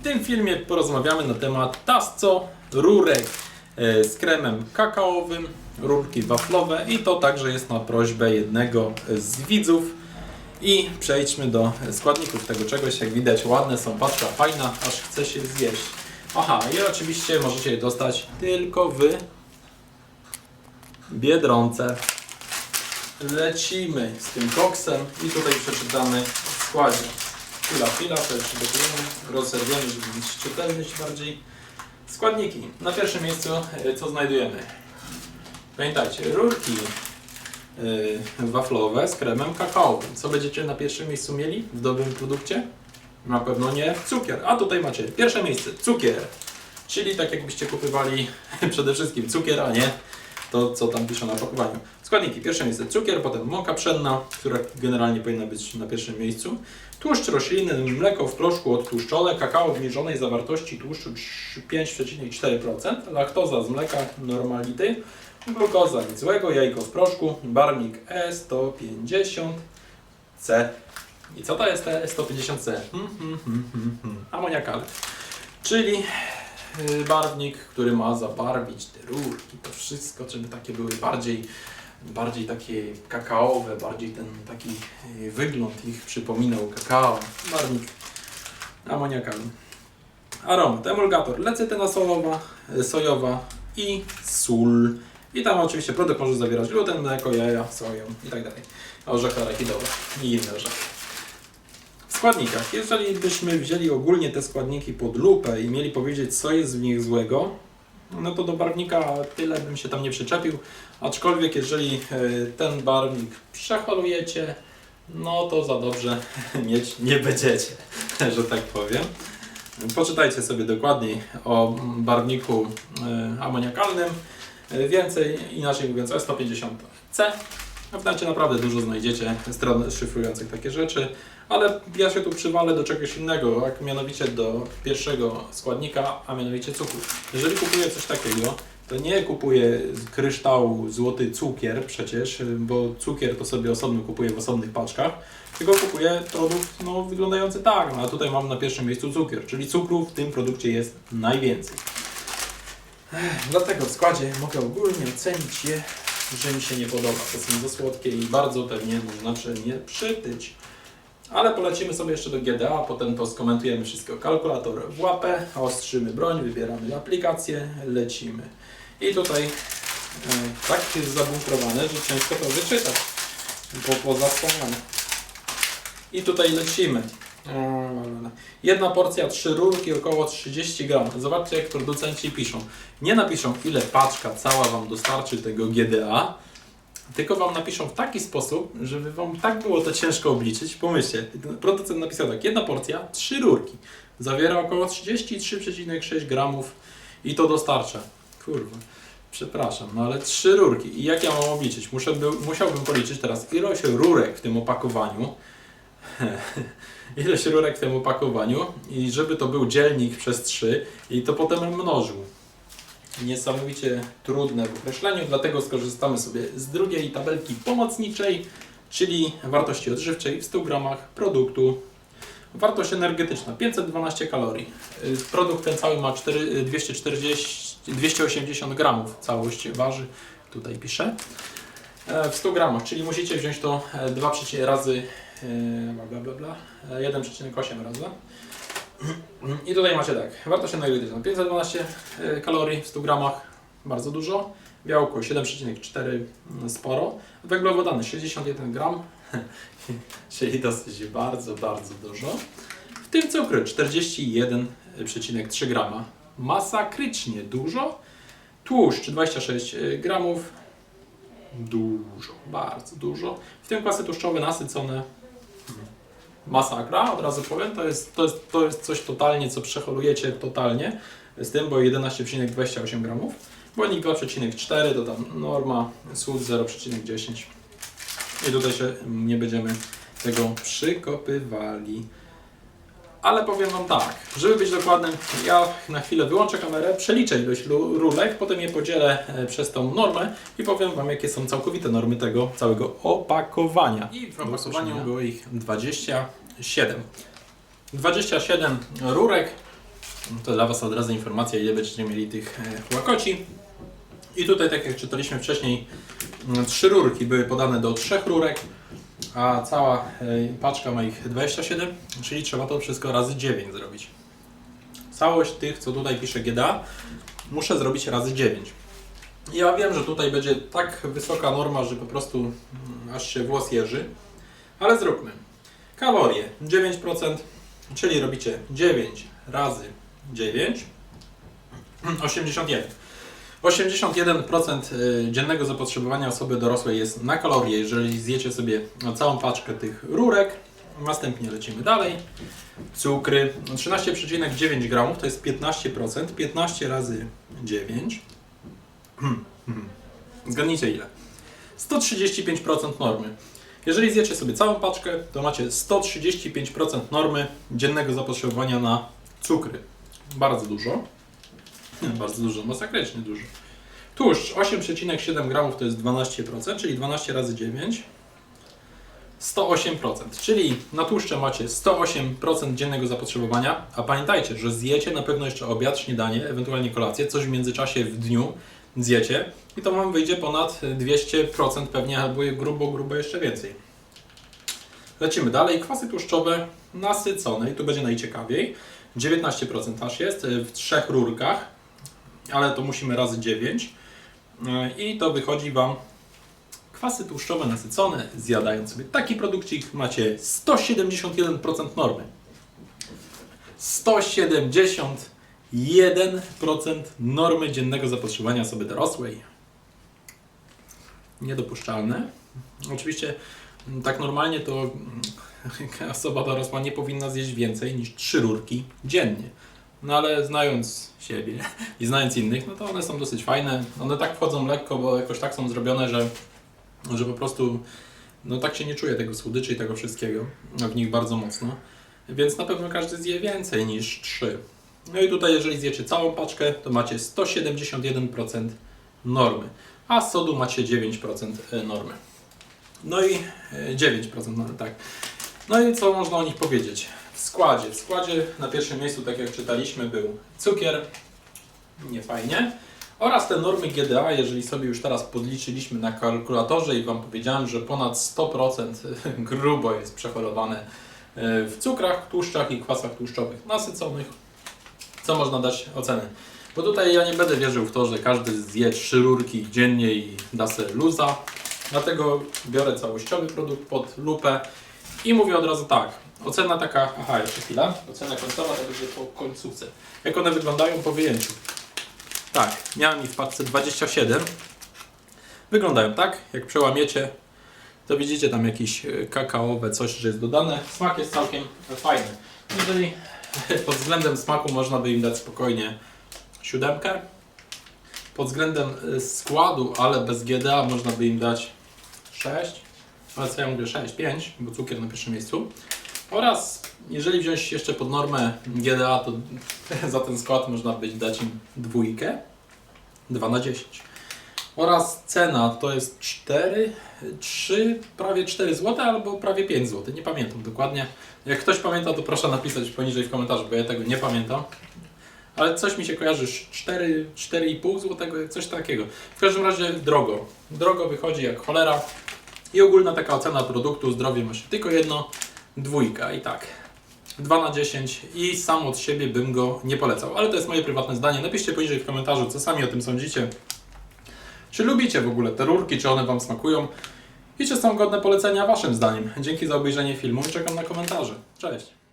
W tym filmie porozmawiamy na temat tasco, rurek z kremem kakaowym, rurki waflowe i to także jest na prośbę jednego z widzów. I przejdźmy do składników tego czegoś. Jak widać ładne są, paczka fajna, aż chce się zjeść. Aha, i oczywiście możecie je dostać tylko w Biedronce. Lecimy z tym koksem i tutaj przeczytamy w składzie. Chwila, chwila, to jeszcze przygotujemy, rozerwiemy, żeby mieć czytelność bardziej. Składniki. Na pierwszym miejscu e, co znajdujemy? Pamiętajcie, rurki yy, waflowe z kremem kakaowym. Co będziecie na pierwszym miejscu mieli w dobrym produkcie? Na pewno nie cukier. A tutaj macie pierwsze miejsce, cukier. Czyli tak jakbyście kupywali przede wszystkim cukier, a nie to, co tam pisze na opakowaniu. Składniki. Pierwsze miejsce cukier, potem mąka pszenna, która generalnie powinna być na pierwszym miejscu. Tłuszcz roślinny, mleko w proszku odtłuszczone, kakao obniżonej zawartości tłuszczu 5,4%, laktoza z mleka normality, glukoza nic złego, jajko w proszku, barwnik E150C. I co to jest te E150C? Hmm, hmm, hmm, hmm, hmm. Amoniakal. Czyli barwnik, który ma zabarwić te rurki, to wszystko, żeby takie były bardziej, bardziej takie kakaowe, bardziej ten taki y, wygląd ich przypominał kakao. Barwnik amoniakalny. Aromat, emulgator, lecytyna sojowa, y, sojowa i sól. I tam oczywiście produkt może zawierać gluten, mleko, jaja, soję i tak dalej. Orzechy arachidowe i inne orzechy. Składnikach. Jeżeli byśmy wzięli ogólnie te składniki pod lupę i mieli powiedzieć, co jest w nich złego, no to do barwnika tyle bym się tam nie przyczepił. Aczkolwiek jeżeli e, ten barwnik przeholujecie, no to za dobrze mieć nie będziecie, że tak powiem. Poczytajcie sobie dokładniej o barwniku e, amoniakalnym. E, Więcej, inaczej mówiąc, E150C. W necie naprawdę dużo znajdziecie stron szyfrujących takie rzeczy, ale ja się tu przywalę do czegoś innego, jak mianowicie do pierwszego składnika, a mianowicie cukru. Jeżeli kupuję coś takiego, to nie kupuję kryształu złoty cukier przecież, bo cukier to sobie osobno kupuję w osobnych paczkach, tylko kupuję produkt no, wyglądający tak, no, a tutaj mam na pierwszym miejscu cukier, czyli cukru w tym produkcie jest najwięcej. Ech, Dlatego w składzie mogę ogólnie ocenić je, że mi się nie podoba. To są za słodkie i bardzo pewnie można nie przytyć. Ale polecimy sobie jeszcze do GDA, potem to skomentujemy wszystko. Kalkulator w łapę, ostrzymy broń, wybieramy aplikację, lecimy. I tutaj e, tak jest zabunkrowane, że ciężko to wyczytać, bo pozaspomniane. I tutaj lecimy. Jedna porcja, trzy rurki, około 30 gram. Zobaczcie jak producenci piszą. Nie napiszą ile paczka cała Wam dostarczy tego GDA, tylko Wam napiszą w taki sposób, żeby Wam tak było to ciężko obliczyć. Pomyślcie, producent napisał tak, jedna porcja, trzy rurki. Zawiera około 33,6 gramów i to dostarcza. Kurwa, przepraszam, no ale trzy rurki. I jak ja mam obliczyć? Muszę by, musiałbym policzyć teraz ilość rurek w tym opakowaniu. ilość rurek w tym opakowaniu i żeby to był dzielnik przez 3 i to potem mnożył. Niesamowicie trudne w określeniu, dlatego skorzystamy sobie z drugiej tabelki pomocniczej, czyli wartości odżywczej w 100 gramach produktu. Wartość energetyczna 512 kalorii. Y, Produkt ten cały ma 4, 240, 280 gramów całość waży, tutaj piszę. E, W 100 gramach, czyli musicie wziąć to e, 2 razy e, bla bla bla, bla e, 1,8 razy. I tutaj macie tak, wartość energetyczna 512 e, kalorii w 100 gramach, bardzo dużo. Białko 7,4 sporo. Węglowodany 61 gram, czyli dosyć bardzo, bardzo dużo. W tym cukru 41,3 grama. Masakrycznie dużo. Tłuszcz 26 gramów. Dużo, bardzo dużo. W tym kwasy tłuszczowe nasycone masakra, od razu powiem, to jest, to jest, to jest coś totalnie, co przeholujecie totalnie z tym, bo 11,28 gramów, błonnik 2,4 to tam norma, słód 0,10 i tutaj się nie będziemy tego przykopywali. Ale powiem Wam tak, żeby być dokładnym, ja na chwilę wyłączę kamerę, przeliczę ilość rurek, potem je podzielę e, przez tą normę i powiem Wam, jakie są całkowite normy tego całego opakowania. I w opakowaniu było ich 27. 27 rurek. To dla Was od razu informacja, ile będziecie mieli tych e, łakoci. I tutaj, tak jak czytaliśmy wcześniej, trzy rurki były podane do trzech rurek, a cała e, paczka ma ich 27, czyli trzeba to wszystko razy 9 zrobić. Całość tych, co tutaj pisze GDA, muszę zrobić razy 9. Ja wiem, że tutaj będzie tak wysoka norma, że po prostu mm, aż się włos jeży, ale zróbmy. Kalorie 9%, czyli robicie 9 razy 9, 81. 81% y, dziennego zapotrzebowania osoby dorosłej jest na kalorie, jeżeli zjecie sobie całą paczkę tych rurek. Następnie lecimy dalej. Cukry 13,9 gramów to jest 15%. 15 razy 9. Zgadnijcie ile? 135% normy. Jeżeli zjecie sobie całą paczkę, to macie 135% normy dziennego zapotrzebowania na cukry. Bardzo dużo. Bardzo dużo, masakrycznie dużo. Tłuszcz 8,7 gramów to jest 12%, czyli 12 razy 9. 108%, czyli na tłuszcze macie 108% dziennego zapotrzebowania, a pamiętajcie, że zjecie na pewno jeszcze obiad, śniadanie, ewentualnie kolację, coś w międzyczasie w dniu zjecie i to Wam wyjdzie ponad 200% pewnie, albo grubo, grubo jeszcze więcej. Lecimy dalej. Kwasy tłuszczowe nasycone i tu będzie najciekawiej. 19% aż jest w trzech rurkach, ale to musimy razy 9 i to wychodzi Wam kwasy tłuszczowe nasycone, zjadając sobie taki produkcik macie 171% normy. 171% normy dziennego zapotrzebowania osoby dorosłej. Niedopuszczalne. Oczywiście m, tak normalnie to mm, osoba dorosła nie powinna zjeść więcej niż 3 rurki dziennie. No ale znając siebie i znając innych, no to one są dosyć fajne. One tak wchodzą lekko, bo jakoś tak są zrobione, że, że po prostu no tak się nie czuje tego słodyczy i tego wszystkiego w nich bardzo mocno. Więc na pewno każdy zje więcej niż 3. No i tutaj jeżeli zjecie całą paczkę, to macie 171% normy, a sodu macie 9% normy. No i e, 9% normy, tak. No i co można o nich powiedzieć? W składzie. W składzie na pierwszym miejscu, tak jak czytaliśmy, był cukier, nie fajnie, oraz te normy GDA, jeżeli sobie już teraz podliczyliśmy na kalkulatorze i Wam powiedziałem, że ponad 100% grubo jest przechorowane e, w cukrach, tłuszczach i kwasach tłuszczowych nasyconych, co można dać ocenę. Bo tutaj ja nie będę wierzył w to, że każdy zje trzy rurki dziennie i da sobie luza. Dlatego biorę całościowy produkt pod lupę i mówię od razu tak. Ocena taka, aha, jeszcze chwila. Ocena końcowa to będzie po końcówce. Jak one wyglądają po wyjęciu. Tak, miałem ich w paczce 27. Wyglądają tak, jak przełamiecie, to widzicie tam jakieś e, kakaowe coś, że jest dodane. Smak jest całkiem fajny. Jeżeli pod względem smaku można by im dać spokojnie siódemkę. Pod względem e, składu, ale bez GDA można by im dać 6. Ale ja mówię 6, 5, bo cukier na pierwszym miejscu. Oraz jeżeli wziąć jeszcze pod normę GDA, to za ten skład można być dać im dwójkę, 2 na 10. Oraz cena to jest 4, 3, prawie 4 zł albo prawie 5 zł. Nie pamiętam dokładnie. Jak ktoś pamięta, to proszę napisać poniżej w komentarzu, bo ja tego nie pamiętam. Ale coś mi się kojarzy, 4, 4,5 zł, coś takiego. W każdym razie drogo. Drogo wychodzi jak cholera. I ogólna taka ocena produktu, zdrowie ma się tylko jedno, dwójka i tak. 2 na 10 i sam od siebie bym go nie polecał. Ale to jest moje prywatne zdanie. Napiszcie poniżej w komentarzu, co sami o tym sądzicie. Czy lubicie w ogóle te rurki, czy one Wam smakują? I czy są godne polecenia Waszym zdaniem? Dzięki za obejrzenie filmu i czekam na komentarze. Cześć!